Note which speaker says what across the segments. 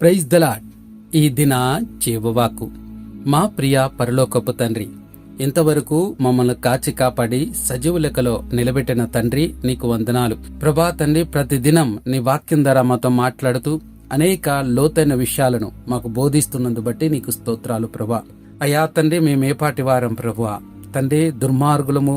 Speaker 1: Praise the Lord ఈ దిన జీవవాకు మా ప్రియ పరలోకపు తండ్రి ఇంతవరకు మమ్మల్ని కాచి కాపాడి సజీవ లెక్కలో నిలబెట్టిన తండ్రి నీకు వందనాలు. ప్రభా తండ్రి ప్రతిదినం నీ వాక్యం ద్వారా మాతో మాట్లాడుతూ అనేక లోతైన విషయాలను మాకు బోధిస్తున్నందు బట్టి నీకు స్తోత్రాలు ప్రభా. అయా తండ్రి మేమేపాటి వారం ప్రభువా తండ్రి దుర్మార్గులము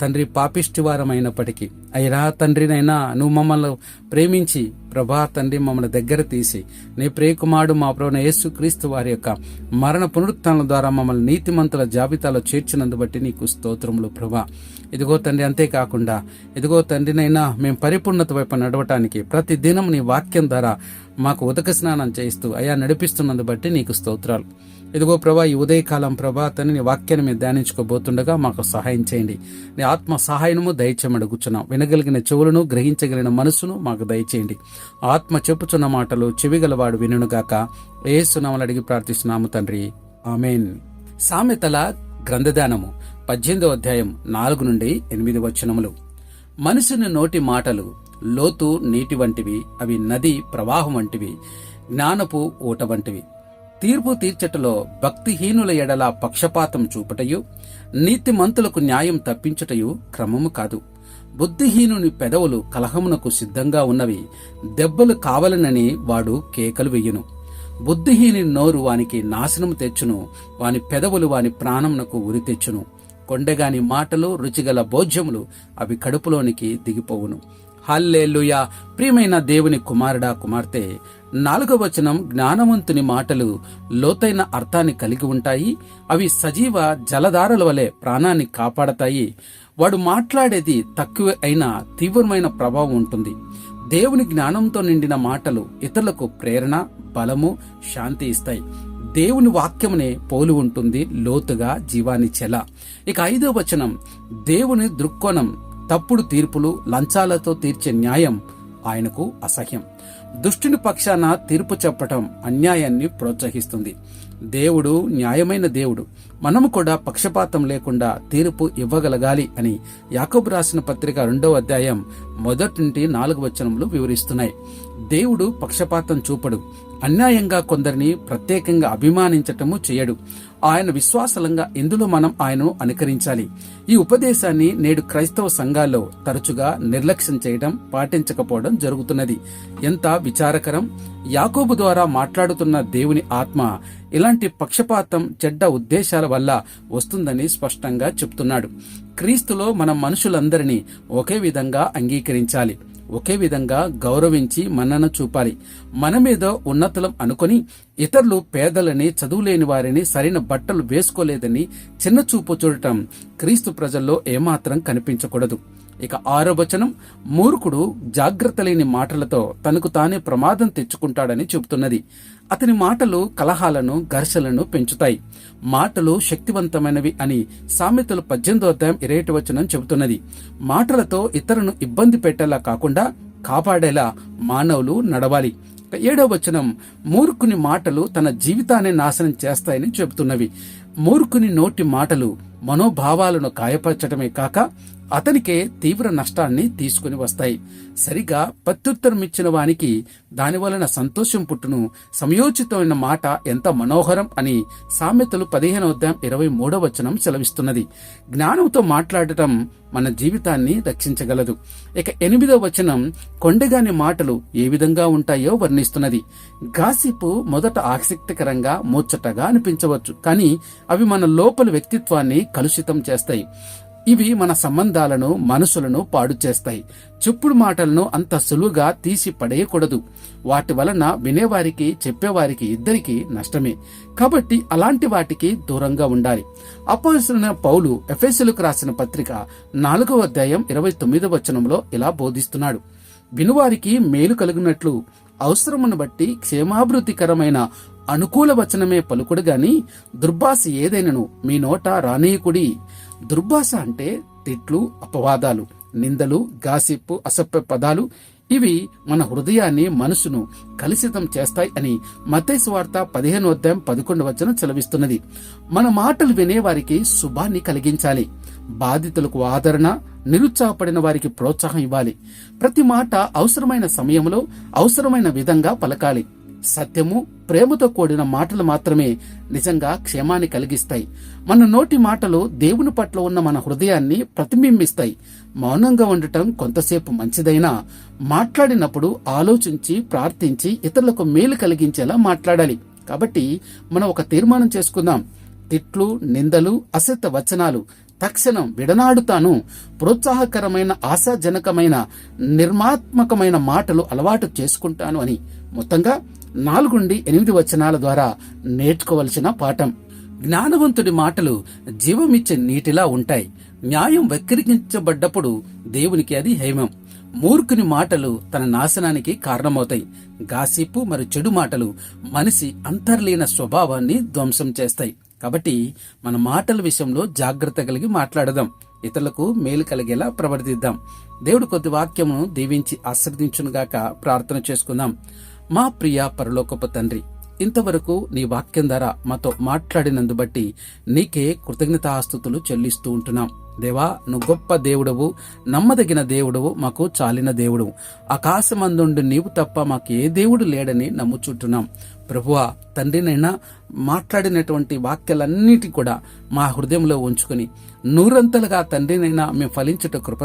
Speaker 1: తండ్రి పాపిష్టి వారం అయినప్పటికీ అయ్యరా తండ్రినైనా నువ్వు మమ్మల్ని ప్రేమించి ప్రభా తండ్రి మమ్మల్ని దగ్గర తీసి నీ ప్రియకుమారుడు మా ప్రభున యేసు క్రీస్తు వారి యొక్క మరణ పునరుత్నం ద్వారా మమ్మల్ని నీతిమంతుల జాబితాలో చేర్చినందు బట్టి నీకు స్తోత్రములు ప్రభా. ఇదిగో తండ్రి అంతేకాకుండా ఇదిగో తండ్రినైనా మేము పరిపూర్ణత వైపు నడవటానికి ప్రతి దినం నీ వాక్యం ద్వారా మాకు ఉదక స్నానం చేయిస్తూ అయా నడిపిస్తున్నందు బట్టి నీకు స్తోత్రాలు. ఇదిగో ప్రభా ఈ ఉదయకాలం ప్రభా తని నీ వాక్యాన్ని మేము ధ్యానించుకోబోతుండగా మాకు సహాయం చేయండి. నీ ఆత్మ సహాయము దయచేయమడుగుచున్నాం. వినగలిగిన చెవులను గ్రహించగలిగిన మనసును మాకు దయచేయండి. ఆత్మ చెప్పుచున్న మాటలు చెవిగలవాడు వినుగాక ఏసునామలు అడిగి ప్రార్థిస్తున్నాము తండ్రి. ఆమెన్. సామెతల గ్రంథదానము పద్దెనిమిదో అధ్యాయం నాలుగు నుండి ఎనిమిది వచనములు. మనుషుని నోటి మాటలు లోతు నీటి వంటివి అవి నది ప్రవాహం వంటివి జ్ఞానపు ఊట వంటివి. తీర్పు తీర్చటలో భక్తిహీనుల ఎడల పక్షపాతం చూపటయు నీతిమంతులకు న్యాయం తప్పించుటయు క్రమము కాదు. బుద్ధిహీనుని పెదవులు కలహమునకు సిద్ధంగా ఉన్నవి దెబ్బలు కావలనని వాడు కేకలు వెయ్యును బుద్ధిహీని నోరు వానికి నాశనం తెచ్చును వాని పెదవులు వాని ప్రాణమునకు ఉరి తెచ్చును. కొండగాని మాటలు రుచిగల భోజ్యములు అవి కడుపులోనికి దిగిపోవును. హల్లేలుయా! ప్రియమైన దేవుని కుమారుడా కుమార్తె నాలుగవ వచనం జ్ఞానవంతుని మాటలు లోతైన అర్థాన్ని కలిగి ఉంటాయి. అవి సజీవ జలధారల వలె ప్రాణాన్ని కాపాడతాయి. వాడు మాట్లాడేది తక్కువ అయినా తీవ్రమైన ప్రభావం ఉంటుంది. దేవుని జ్ఞానంతో నిండిన మాటలు ఇతరులకు ప్రేరణ బలము శాంతి ఇస్తాయి. దేవుని వాక్యమునే పోలి ఉంటుంది లోతుగా జీవాని చెల. ఇక ఐదో వచనం దేవుని దృక్కోణం తప్పుడు తీర్పులు లంచాలతో తీర్చే న్యాయం ఆయనకు అసహ్యం. దుష్టుని పక్షాన తీర్పు చెప్పటం అన్యాయాన్ని ప్రోత్సహిస్తుంది. దేవుడు న్యాయమైన దేవుడు. మనము కూడా పక్షపాతం లేకుండా తీర్పు ఇవ్వగలగాలి అని యాకబు రాసిన పత్రిక రెండవ అధ్యాయం మొదటి నుండి నాలుగు వచనములు వివరిస్తున్నాయి. దేవుడు పక్షపాతం చూపడు. అన్యాయంగా కొందరిని ప్రత్యేకంగా అభిమానించటము చేయడు. ఆయన విశ్వాసలంగా ఇందులో మనం ఆయనను అనుకరించాలి? ఈ ఉపదేశాన్ని నేడు క్రైస్తవ సంఘాల్లో తరచుగా నిర్లక్ష్యం చేయడం పాటించకపోవడం జరుగుతున్నది. ఎంత విచారకరం! యాకోబు ద్వారా మాట్లాడుతున్న దేవుని ఆత్మ ఇలాంటి పక్షపాతం చెడ్డ ఉద్దేశాల వల్ల వస్తుందని స్పష్టంగా చెప్తున్నాడు. క్రీస్తులో మన మనుషులందరినీ ఒకే విధంగా అంగీకరించాలి. ఒకే విధంగా గౌరవించి మన్నన చూపాలి. మన మీద ఉన్నతులం అనుకొని ఇతరులు పేదలని చదువులేని వారిని సరైన బట్టలు వేసుకోలేదని చిన్న చూపు చూడటం క్రీస్తు ప్రజల్లో ఏమాత్రం కనిపించకూడదు. ఇక ఆరో వచనం మూర్ఖుడు జాగ్రత్త లేని మాటలతో తనకు తానే ప్రమాదం తెచ్చుకుంటాడని చెబుతున్నది. అతని మాటలు కలహాలను ఘర్షలను పెంచుతాయి. మాటలు శక్తివంతమైనవి అని సామెతలు పద్దెనిమిదో అధ్యాయం ఇరవై వచనం చెబుతున్నది. మాటలతో ఇతరులను ఇబ్బంది పెట్టేలా కాకుండా కాపాడేలా మానవులు నడవాలి. ఏడవ వచనం మూర్ఖుని మాటలు తన జీవితాన్ని నాశనం చేస్తాయని చెబుతున్నవి. మూర్ఖుని నోటి మాటలు మనోభావాలను గాయపరచడమే కాక అతనికే తీవ్ర నష్టాన్ని తీసుకుని వస్తాయి. సరిగా ప్రత్యుత్తరం ఇచ్చిన వానికి దాని వలన సంతోషం పుట్టును. సమయోచితమైన మాట ఎంత మనోహరం అని సామెతలు పదిహేనవ అధ్యాయం ఇరవై మూడవ వచనం సెలవిస్తున్నది. జ్ఞానంతో మాట్లాడటం మన జీవితాన్ని రక్షించగలదు. ఇక ఎనిమిదవ వచనం కొండగాని మాటలు ఏ విధంగా ఉంటాయో వర్ణిస్తున్నది. గాసిపు మొదట ఆసక్తికరంగా ముచ్చటగా అనిపించవచ్చు. కానీ అవి మన లోపల వ్యక్తిత్వాన్ని కలుషితం చేస్తాయి. ఇవి మన సంబంధాలను మనసులను పాడు చేస్తాయి. చెప్పుడు మాటలను అంత సులువుగా తీసి పడేయకూడదు. వాటి వలన వినేవారికి చెప్పేవారికి ఇద్దరికి నష్టమే. కాబట్టి అలాంటి వాటికి దూరంగా ఉండాలి. అపోజిన పౌలు ఎఫ్ఎస్లకు రాసిన పత్రిక నాలుగవ అధ్యాయం ఇరవై తొమ్మిదవ వచనంలో ఇలా బోధిస్తున్నాడు. వినువారికి మేలు కలిగినట్లు అవసరమును బట్టి క్షేమాభివృద్ధికరమైన అనుకూల వచనమే పలుకుడు గాని దుర్భాష ఏదైనను మీ నోట రానీయకుడి. దుర్భాష అంటే తిట్లు అపవాదాలు నిందలు గాసిప్పు అసభ్య పదాలు. ఇవి మన హృదయాన్ని మనసును కలుషితం చేస్తాయి అని మతేసు వార్త పదిహేను అధ్యాయం పదకొండు వచ్చిన చెలవిస్తున్నది మన మాటలు వినేవారికి శుభాన్ని కలిగించాలి. బాధితులకు ఆదరణ నిరుత్సాహపడిన వారికి ప్రోత్సాహం ఇవ్వాలి. ప్రతి మాట అవసరమైన సమయంలో అవసరమైన విధంగా పలకాలి. సత్యము ప్రేమతో కూడిన మాటలు మాత్రమే నిజంగా క్షేమాన్ని కలిగిస్తాయి. మన నోటి మాటలు దేవుని పట్ల ఉన్న మన హృదయాన్ని ప్రతిబింబిస్తాయి. మౌనంగా ఉండటం కొంతసేపు మంచిదైనా మాట్లాడినప్పుడు ఆలోచించి ప్రార్థించి ఇతరులకు మేలు కలిగించేలా మాట్లాడాలి. కాబట్టి మనం ఒక తీర్మానం చేసుకుందాం. తిట్లు నిందలు అసత్య వచనాలు తక్షణం విడనాడుతాను. ప్రోత్సాహకరమైన ఆశాజనకమైన నిర్మాత్మకమైన మాటలు అలవాటు చేసుకుంటాను అని. మొత్తంగా నాలుగుండి ఎనిమిది వచనాల ద్వారా నేర్చుకోవలసిన పాఠం. జ్ఞానవంతుడి మాటలు జీవమిచ్చే నీటిలా ఉంటాయి. న్యాయం వక్రీకరించబడ్డప్పుడు దేవునికి అది హేమం. మూర్ఖుని మాటలు తన నాశనానికి కారణమవుతాయి. గాసిపు మరియు చెడు మాటలు మనిషి అంతర్లీన స్వభావాన్ని ధ్వంసం చేస్తాయి. కాబట్టి మన మాటల విషయంలో జాగ్రత్త కలిగి మాట్లాడదాం. ఇతరులకు మేలు కలిగేలా ప్రవర్తిద్దాం. దేవుడు కొద్ది వాక్యమును దీవించి ఆశ్రదించునుగాక ప్రార్థన చేసుకుందాం. మా ప్రియ పరలోకపు తండ్రి ఇంతవరకు నీ వాక్యం ద్వారా మాతో మాట్లాడినందు బట్టి నీకే కృతజ్ఞతాస్తుతులు చెల్లిస్తూ ఉంటున్నాం. దేవా నువ్వు గొప్ప దేవుడవు నమ్మదగిన దేవుడవు మాకు చాలిన దేవుడు ఆకాశమందుండి నీవు తప్ప మాకు ఏ దేవుడు లేడని నమ్ముచుంటున్నాం. ప్రభువా తండ్రినైనా మాట్లాడినటువంటి వాక్యాలన్నిటి కూడా మా హృదయంలో ఉంచుకుని నూరంతలుగా తండ్రినైనా మేము ఫలించుట కృప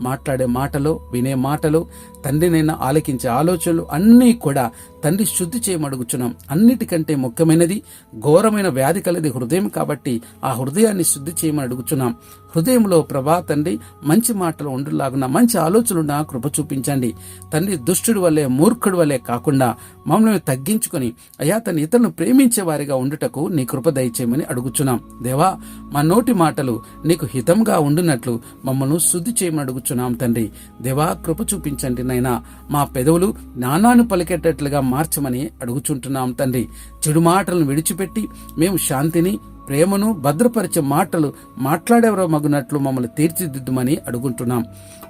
Speaker 1: మాట్లాడే మాటలు వినే మాటలు తండ్రినైనా ఆలకించే ఆలోచనలు అన్నీ కూడా తండ్రి శుద్ధి చేయమడుగుచున్నాం. అన్నిటికంటే ముఖ్యమైనది ఘోరమైన వ్యాధి కలది హృదయం కాబట్టి ఆ హృదయాన్ని శుద్ధి చేయమని అడుగుచున్నాం హృదయంలో ప్రభా తండ్రి మంచి మాటలు ఉండలాగున మంచి ఆలోచనలున్న కృప చూపించండి. తండ్రి దుష్టుడి వల్లే మూర్ఖుడి వల్లే కాకుండా మమ్మల్ని తగ్గించుకొని అయా తన ఇతరులను ప్రేమించే వారిగా ఉండుటకు నీ కృప దయచేయమని అడుగుచున్నాం. దేవా మా నోటి మాటలు నీకు హితంగా ఉండునట్లు మమ్మల్ని శుద్ధి చేయమని అడుగుచున్నాం తండ్రి. దేవా కృప చూపించండి నైనా మా పెదవులు జ్ఞానాన్ని పలికేటట్లుగా మార్చమని అడుగుచుంటున్నాం తండ్రి. చెడు మాటలను విడిచిపెట్టి మేము శాంతిని ప్రేమను భద్రపరిచే మాటలు మాట్లాడేవరో మగునట్లు మమ్మల్ని తీర్చిదిద్దుమని అడుగుంటున్నాం.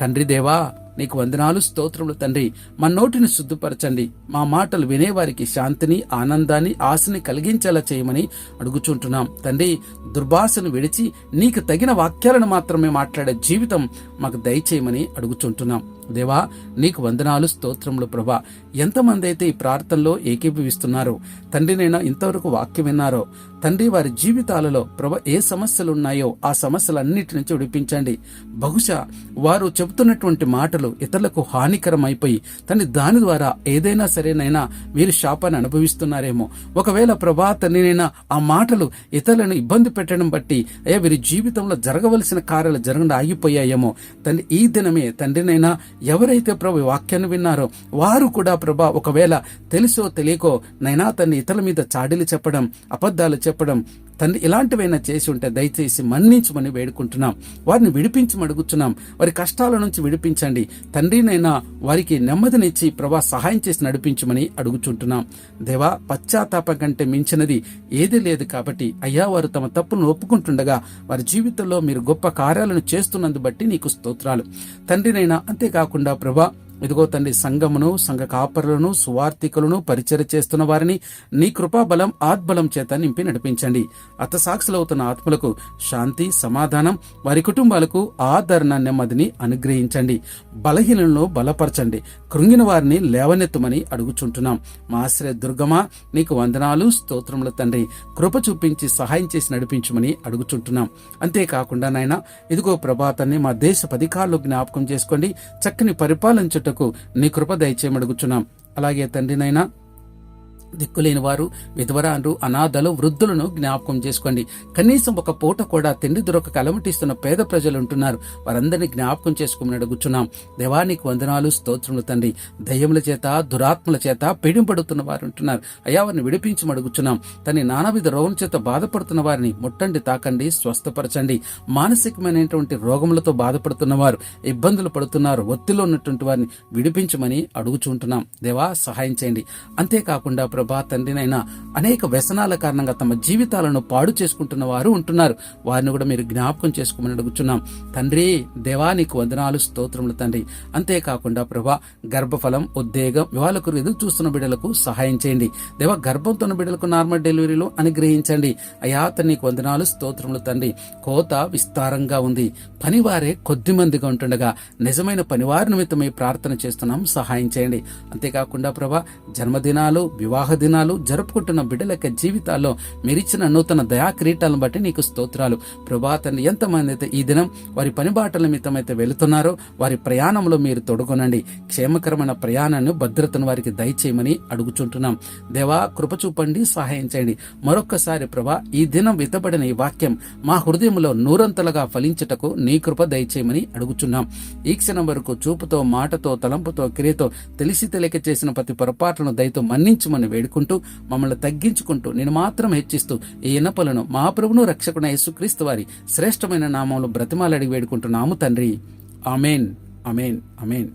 Speaker 1: తండ్రి దేవా నీకు వందనాలు స్తోత్రములు తండ్రి. మా నోటిని శుద్ధపరచండి. మా మాటలు వినేవారికి శాంతిని ఆనందాన్ని ఆశని కలిగించేలా చేయమని అడుగుచుంటున్నాం. తండ్రి దుర్భాషను విడిచి నీకు తగిన వాక్యాలను మాత్రమే మాట్లాడే జీవితం మాకు దయచేయమని అడుగుచుంటున్నాం. దేవా నీకు వందనాలు స్తోత్రములు ప్రభా. ఎంతమంది అయితే ఈ ప్రార్థనలో ఏకీభవిస్తున్నారో తండ్రినైనా ఇంతవరకు వాక్యం విన్నారో తండ్రి వారి జీవితాలలో ప్రభ ఏ సమస్యలు ఉన్నాయో ఆ సమస్యలన్నిటి నుంచి విడిపించండి. బహుశా వారు చెబుతున్నటువంటి మాటలు ఇతరులకు హానికరం అయిపోయి తండ్రి దాని ద్వారా ఏదైనా సరేనైనా వీరు శాపాన్ని అనుభవిస్తున్నారేమో. ఒకవేళ ప్రభా తండ్రినైనా ఆ మాటలు ఇతరులను ఇబ్బంది పెట్టడం బట్టి అయ్యా వీరి జీవితంలో జరగవలసిన కార్యాలు జరగకుండా ఆగిపోయాయేమో తండ్రి ఈ దినమే తండ్రినైనా ఎవరైతే ప్రభు వాక్యాన్ని విన్నారో వారు కూడా ప్రభా ఒకవేళ తెలుసో తెలియకో నైనా తన ఇతరుల మీద చాడీలు చెప్పడం అబద్ధాలు చెప్పడం తండ్రి ఇలాంటివైనా చేసి ఉంటే దయచేసి మన్నించమని వేడుకుంటున్నాం. వారిని విడిపించమని అడుగుతున్నాం వారి కష్టాల నుంచి విడిపించండి. తండ్రినైనా వారికి నెమ్మదినిచ్చి ప్రభా సహాయం చేసి నడిపించమని అడుగుచుంటున్నాం. దేవా పశ్చాత్తాపం కంటే మించినది ఏదీ లేదు కాబట్టి అయ్యా వారు తమ తప్పును ఒప్పుకుంటుండగా వారి జీవితంలో మీరు గొప్ప కార్యాలను చేస్తున్నందు బట్టి నీకు స్తోత్రాలు. తండ్రినైనా అంతేకాకుండా ప్రభా ఇదిగో తండ్రి సంఘమును సంఘ కాపరులను సువార్థికులను పరిచయ చేస్తున్న వారిని నీ కృపాబలం ఆత్బలం చేత నింపి నడిపించండి. అతసాక్షులవుతున్న ఆత్మలకు శాంతి సమాధానం వారి కుటుంబాలకు ఆదరణ నెమ్మదిని అనుగ్రహించండి. బలహీనలను బలపరచండి. కృంగిన వారిని లేవనెత్తమని అడుగుచుంటున్నాం. మా ఆశ్రయ దుర్గమా నీకు వందనాలు స్తోత్రముల తండ్రి. కృప చూపించి సహాయం చేసి నడిపించమని అడుగుచుంటున్నాం. అంతేకాకుండా నాయన ఇదిగో ప్రభాతాన్ని మా దేశ పధికారులు జ్ఞాపకం చేసుకోండి. చక్కని చేయుటకు నీ కృప దయచేయమడుగుచున్నాం. అలాగే తండ్రినైనా దిక్కులేని వారు విధవరాలు అనాథలు వృద్ధులను జ్ఞాపకం చేసుకోండి. కనీసం ఒక పూట కూడా తిండి దొరక కలమటిస్తున్న పేద ప్రజలు ఉంటున్నారు. వారందరినీ జ్ఞాపకం చేసుకోమని అడుగుచున్నాం. దేవానికి వందనాలు స్తోత్రములు తండ్రి. దయ్యముల చేత దురాత్మల చేత పీడింపడుతున్న వారు ఉంటున్నారు. అయ్యా వారిని విడిపించి అడుగుచున్నాం. తన నానావిధ రోగం చేత బాధపడుతున్న వారిని ముట్టండి తాకండి స్వస్థపరచండి. మానసికమైనటువంటి రోగములతో బాధపడుతున్న వారు ఇబ్బందులు పడుతున్నారు ఒత్తిలో ఉన్నటువంటి వారిని విడిపించమని అడుగుచుంటున్నాం. దేవా సహాయం చేయండి. అంతేకాకుండా ప్రభా తండ్రినైనా అనేక వ్యసనాల కారణంగా తమ జీవితాలను పాడు చేసుకుంటున్న వారు ఉంటున్నారు. వారిని కూడా మీరు జ్ఞాపకం చేసుకోమని అడుగుచున్నాం. తండ్రి దేవా నీకు వందనాలు స్తోత్రములు తండ్రి. అంతేకాకుండా ప్రభా గర్భఫలం ఉద్వేగం వివాహకు ఎదురు చూస్తున్న బిడ్డలకు సహాయం చేయండి. దేవా గర్భంతో ఉన్న బిడ్డలకు నార్మల్ డెలివరీలో అనుగ్రహించండి. అయా తండ్రి నీకు వందనాలు స్తోత్రములు తండ్రి. కోత విస్తారంగా ఉంది. పనివారే కొద్ది మందిగా ఉంటుండగా నిజమైన పనివారి నిమిత్తమై ప్రార్థన చేస్తున్నాం. సహాయం చేయండి. అంతేకాకుండా ప్రభా జన్మదినాలు వివాహ దినాలు జరుపుకుంటున్న బిడ్డల యొక్క జీవితాల్లో మీరిచ్చిన నూతన దయా కిరీటాలను బట్టి నీకు స్తోత్రాలు. ప్రభా తండ్రి ఎంతమంది అయితే ఈ దినం వారి పనిబాటల మితమైతే వెళుతున్నారో వారి ప్రయాణంలో మీరు తొడుగొనండి. క్షేమకరమైన ప్రయాణాన్ని భద్రతను వారికి దయచేయమని అడుగుచుంటున్నాం. దేవా కృప చూపండి సహాయం చేయండి. మరొక్కసారి ప్రభా ఈ దినం విత్తబడిన ఈ వాక్యం మా హృదయంలో నూరంతలుగా ఫలించుటకు నీ కృప దయచేయమని అడుగుచున్నాం. ఈ క్షణం వరకు చూపుతో మాటతో తలంపుతో క్రియతో తెలిసి తెలియక చేసిన ప్రతి పొరపాట్లను దయతో మన్నించమని వేడుకుంటూ మమ్మల్ని తగ్గించుకుంటూ నేను మాత్రం హెచ్చిస్తూ ఈ ఇనపలను మా ప్రభును రక్షకున యేసుక్రీస్తు వారి శ్రేష్టమైన నామంలో బ్రతిమాలడిగి వేడుకుంటున్నాము తండ్రి. అమేన్ అమేన్ అమేన్